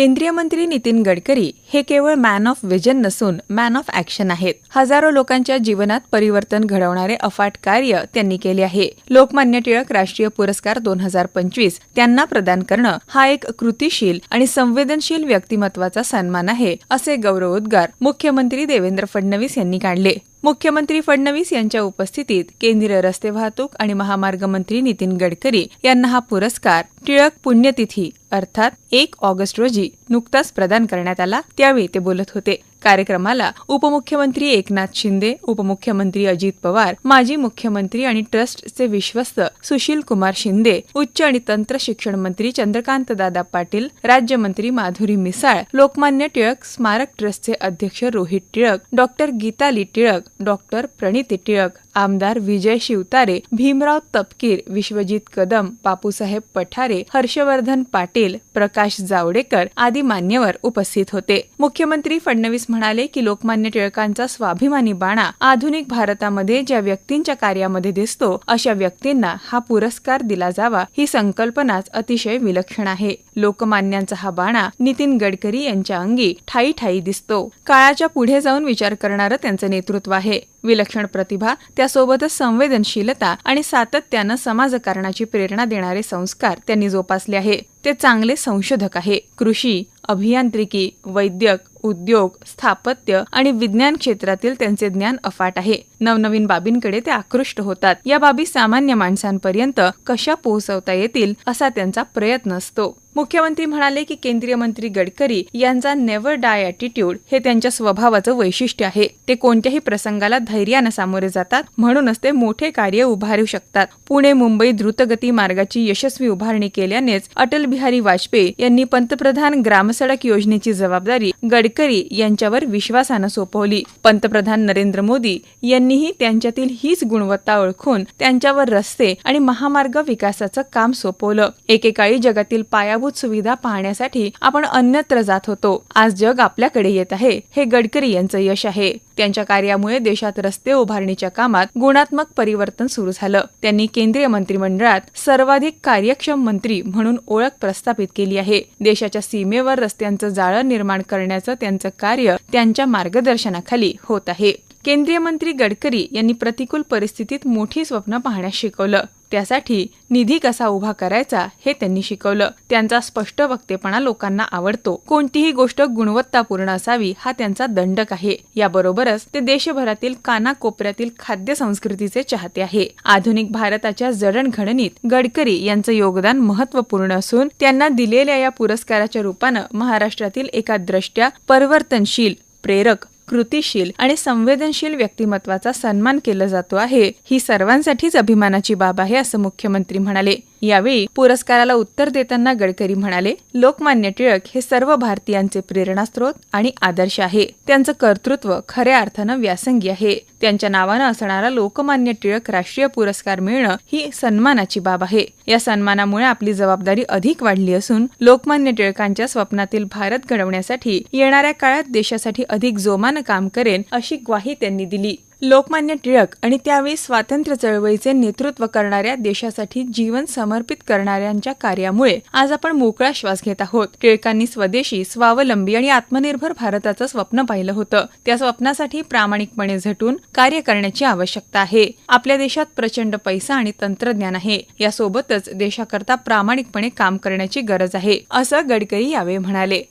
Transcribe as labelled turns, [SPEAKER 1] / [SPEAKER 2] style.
[SPEAKER 1] केंद्रीय मंत्री नितीन गडकरी हे केवळ मॅन ऑफ विजन नसून मॅन ऑफ ॲक्शन आहेत हजारो लोकांच्या जीवनात परिवर्तन घडवणारे अफाट कार्य त्यांनी केले आहे लोकमान्य टिळक राष्ट्रीय पुरस्कार दोन हजार पंचवीस त्यांना प्रदान करणं हा एक कृतीशील आणि संवेदनशील व्यक्तिमत्वाचा सन्मान आहे असे गौरवोद्गार मुख्यमंत्री देवेंद्र फडणवीस यांनी काढले मुख्यमंत्री फडणवीस यांच्या उपस्थितीत केंद्रीय रस्ते वाहतूक आणि महामार्ग मंत्री नितीन गडकरी यांना हा पुरस्कार टिळक पुण्यतिथी अर्थात एक ऑगस्ट रोजी नुकताच प्रदान करण्यात आला त्यावेळी ते बोलत होते कार्यक्रमाला उपमुख्यमंत्री एकनाथ शिंदे उपमुख्यमंत्री अजित पवार माजी मुख्यमंत्री आणि ट्रस्टचे विश्वस्त सुशील कुमार शिंदे उच्च आणि तंत्र शिक्षण मंत्री चंद्रकांत दादा पाटील राज्यमंत्री माधुरी मिसाळ लोकमान्य टिळक स्मारक ट्रस्टचे अध्यक्ष रोहित टिळक डॉक्टर गीताली टिळक डॉक्टर प्रणिती टिळक आमदार विजय शिवतारे भीमराव तपकीर विश्वजित कदम बापूसाहेब पठारे हर्षवर्धन पाटील प्रकाश जावडेकर आदी मान्यवर उपस्थित होते मुख्यमंत्री फडणवीस म्हणाले की लोकमान्य टिळकांचा स्वाभिमानी बाणा आधुनिक भारतामध्ये ज्या व्यक्तींच्या कार्यामध्ये दिसतो अशा व्यक्तींना हा पुरस्कार दिला जावा ही संकल्पनाच अतिशय विलक्षण आहे लोकमान्यांचा हा बाणा नितीन गडकरी यांच्या अंगी ठाई ठाई दिसतो काळाच्या पुढे जाऊन विचार करणारं त्यांचं नेतृत्व आहे विलक्षण प्रतिभा त्यासोबतच संवेदनशीलता आणि सातत्यानं समाजकारणाची प्रेरणा देणारे संस्कार त्यांनी जोपासले आहे ते चांगले संशोधक आहे कृषी अभियांत्रिकी वैद्यक उद्योग स्थापत्य आणि विज्ञान क्षेत्रातील त्यांचे ज्ञान अफाट आहे नवनवीन बाबींकडे ते आकृष्ट होतात या बाबी सामान्य माणसांपर्यंत कशा पोहोचवता येतील असा त्यांचा प्रयत्न असतो मुख्यमंत्री म्हणाले की केंद्रीय मंत्री गडकरी यांचा नेव्हर डाय अॅटिट्यूड हे त्यांच्या स्वभावाचं वैशिष्ट्य आहे ते कोणत्याही प्रसंगाला धैर्यानं सामोरे जातात म्हणूनच ते मोठे कार्य उभारू शकतात पुणे मुंबई द्रुतगती मार्गाची यशस्वी उभारणी केल्यानेच अटल बिहारी वाजपेयी यांनी पंतप्रधान ग्रामसडक योजनेची जबाबदारी गडकरी गडकरी यांच्यावर विश्वासानं सोपवली पंतप्रधान नरेंद्र मोदी यांनीही त्यांच्यातील हीच गुणवत्ता ओळखून त्यांच्यावर रस्ते आणि महामार्ग विकासाचं काम सोपवलं एकेकाळी जगातील पायाभूत सुविधा पाहण्यासाठी आपण अन्यत्र जात होतो आज जग आपल्याकडे येत आहे हे गडकरी यांचं यश आहे त्यांच्या कार्यामुळे देशात रस्ते उभारणीच्या कामात गुणात्मक परिवर्तन सुरू झालं त्यांनी केंद्रीय मंत्रिमंडळात सर्वाधिक कार्यक्षम मंत्री म्हणून ओळख प्रस्थापित केली आहे देशाच्या सीमेवर रस्त्यांचं जाळं निर्माण करण्याचं त्यांचं कार्य त्यांच्या मार्गदर्शनाखाली होत आहे केंद्रीय मंत्री गडकरी यांनी प्रतिकूल परिस्थितीत मोठी स्वप्न पाहण्यास शिकवलं त्यासाठी निधी कसा उभा करायचा हे त्यांनी शिकवलं त्यांचा स्पष्ट वक्तेपणा लोकांना आवडतो कोणतीही गोष्ट गुणवत्तापूर्ण असावी हा त्यांचा दंडक आहे याबरोबरच ते देशभरातील कानाकोपऱ्यातील खाद्य संस्कृतीचे चाहते आहे आधुनिक भारताच्या जडणघडणीत गडकरी यांचं योगदान महत्वपूर्ण असून त्यांना दिलेल्या या पुरस्काराच्या रूपानं महाराष्ट्रातील एका द्रष्ट्या परिवर्तनशील प्रेरक कृतीशील आणि संवेदनशील व्यक्तिमत्वाचा सन्मान केला जातो आहे ही सर्वांसाठीच अभिमानाची बाब आहे असं मुख्यमंत्री म्हणाले यावेळी पुरस्काराला उत्तर देताना गडकरी म्हणाले लोकमान्य टिळक हे सर्व भारतीयांचे प्रेरणास्त्रोत आणि आदर्श आहे त्यांचं कर्तृत्व खऱ्या अर्थानं व्यासंगी आहे त्यांच्या नावानं असणारा लोकमान्य टिळक राष्ट्रीय पुरस्कार मिळणं ही सन्मानाची बाब आहे या सन्मानामुळे आपली जबाबदारी अधिक वाढली असून लोकमान्य टिळकांच्या स्वप्नातील भारत घडवण्यासाठी येणाऱ्या काळात देशासाठी अधिक जोमानं काम करेन अशी ग्वाही त्यांनी दिली लोकमान्य टिळक आणि त्यावेळी स्वातंत्र्य चळवळीचे नेतृत्व करणाऱ्या देशासाठी जीवन समर्पित करणाऱ्यांच्या कार्यामुळे आज आपण मोकळा श्वास घेत आहोत टिळकांनी स्वदेशी स्वावलंबी आणि आत्मनिर्भर भारताचं स्वप्न पाहिलं होतं त्या स्वप्नासाठी प्रामाणिकपणे झटून कार्य करण्याची आवश्यकता आहे आपल्या देशात प्रचंड पैसा आणि तंत्रज्ञान आहे यासोबतच देशाकरता प्रामाणिकपणे काम करण्याची गरज आहे असं गडकरी यावेळी म्हणाले